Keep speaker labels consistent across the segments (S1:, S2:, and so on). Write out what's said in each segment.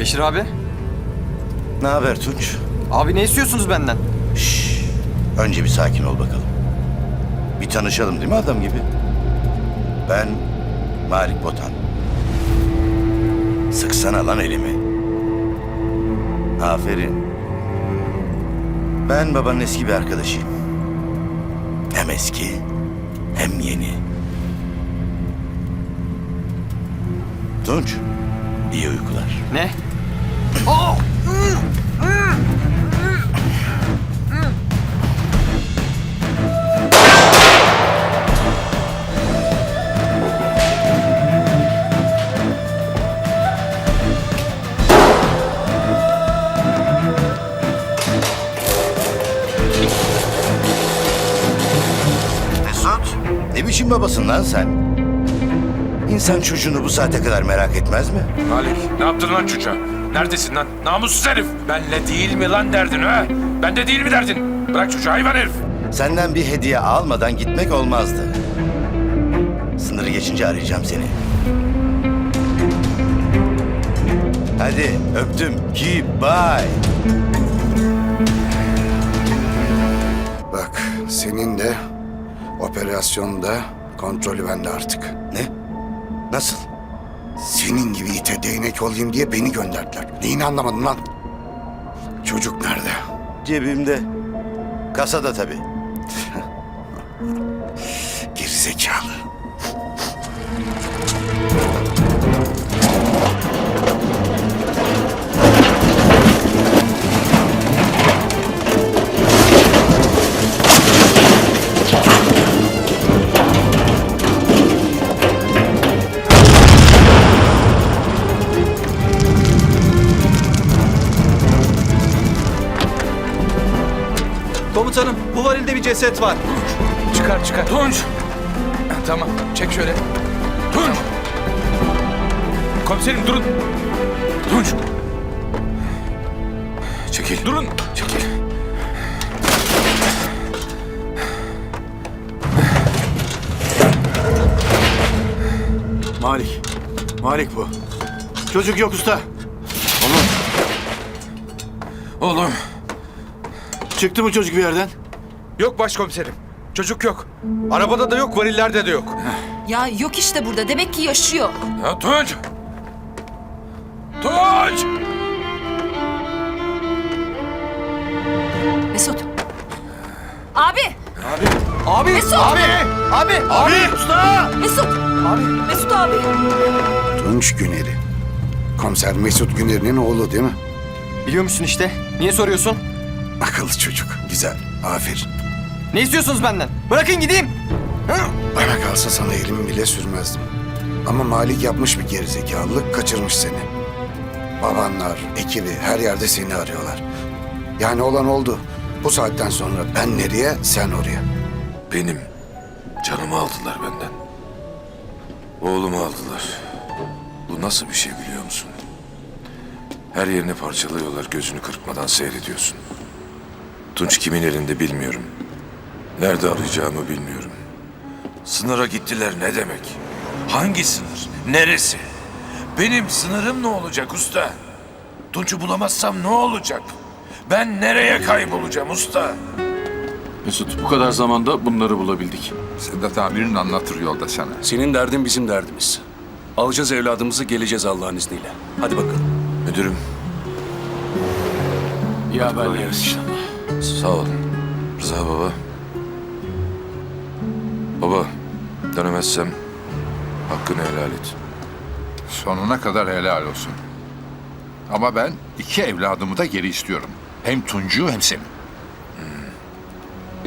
S1: Beşir abi.
S2: Ne haber Tunç?
S1: Abi ne istiyorsunuz benden?
S2: Şşş. Önce bir sakin ol bakalım. Bir tanışalım değil mi adam gibi? Ben Malik Botan. Sıksana lan elimi. Aferin. Ben babanın eski bir arkadaşıyım. Hem eski hem yeni. Tunç, iyi uykular.
S1: Ne?
S2: Mesut, ne biçim babasın lan sen? İnsan çocuğunu bu saate kadar merak etmez mi?
S3: Malik ne yaptın lan çocuğa? Neredesin lan? Namussuz herif. Benle değil mi lan derdin ha? Bende değil mi derdin? Bırak çocuğu hayvan herif.
S2: Senden bir hediye almadan gitmek olmazdı. Sınırı geçince arayacağım seni. Hadi öptüm. Ki bye.
S4: Bak senin de operasyonda kontrolü bende artık.
S2: Ne? Nasıl?
S4: Senin gibi ite değnek olayım diye beni gönderdiler. Neyini anlamadın lan? Çocuk nerede?
S2: Cebimde. Kasada tabii.
S4: Gerizekalı.
S1: Komutanım bu varilde bir ceset var.
S3: Çıkar çıkar. Tunç. Tamam çek şöyle. Tunç. Komiserim durun. Tunç. Çekil. Durun. Çekil.
S5: Malik. Malik bu. Çocuk yok usta.
S3: Oğlum.
S5: Çıktı mı çocuk bir yerden?
S3: Yok başkomiserim. Çocuk yok. Arabada da yok, varillerde de yok.
S6: Ya yok işte burada. Demek ki yaşıyor.
S3: Ya Tunç. Tunç.
S6: Mesut. Abi.
S1: Abi!
S6: Mesut.
S1: Abi! Abi! Abi! Usta!
S6: Mesut. Abi. Mesut abi.
S4: Tunç Güneri. Komiser Mesut Güneri'nin oğlu değil mi?
S1: Biliyor musun işte? Niye soruyorsun?
S4: Akıllı çocuk. Güzel. Aferin.
S1: Ne istiyorsunuz benden? Bırakın gideyim.
S4: Bana kalsa sana elimi bile sürmezdim. Ama Malik yapmış bir gerizekalılık kaçırmış seni. Babanlar, ekibi her yerde seni arıyorlar. Yani olan oldu. Bu saatten sonra ben nereye, sen oraya.
S3: Benim canımı aldılar benden. Oğlumu aldılar. Bu nasıl bir şey biliyor musun? Her yerini parçalıyorlar, gözünü kırpmadan seyrediyorsun. Tunç kimin elinde bilmiyorum. Nerede arayacağımı bilmiyorum. Sınıra gittiler ne demek? Hangi sınır? Neresi? Benim sınırım ne olacak usta? Tunç'u bulamazsam ne olacak? Ben nereye kaybolacağım usta?
S7: Mesut bu kadar zamanda bunları bulabildik.
S8: Sedat abinin anlatır yolda sana.
S9: Senin derdin bizim derdimiz. Alacağız evladımızı geleceğiz Allah'ın izniyle. Hadi bakalım.
S3: Müdürüm
S7: İyi haberler inşallah.
S3: Sağ olun. Rıza baba. Baba, dönemezsem hakkını helal et.
S8: Sonuna kadar helal olsun. Ama ben iki evladımı da geri istiyorum. Hem Tuncu hem seni.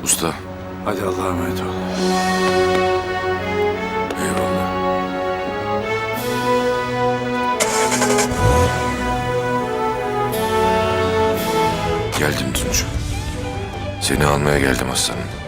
S3: Usta,
S9: Hadi Allah'a emanet ol.
S3: eyvallah. Geldim Tuncu. Seni almaya geldim aslanım.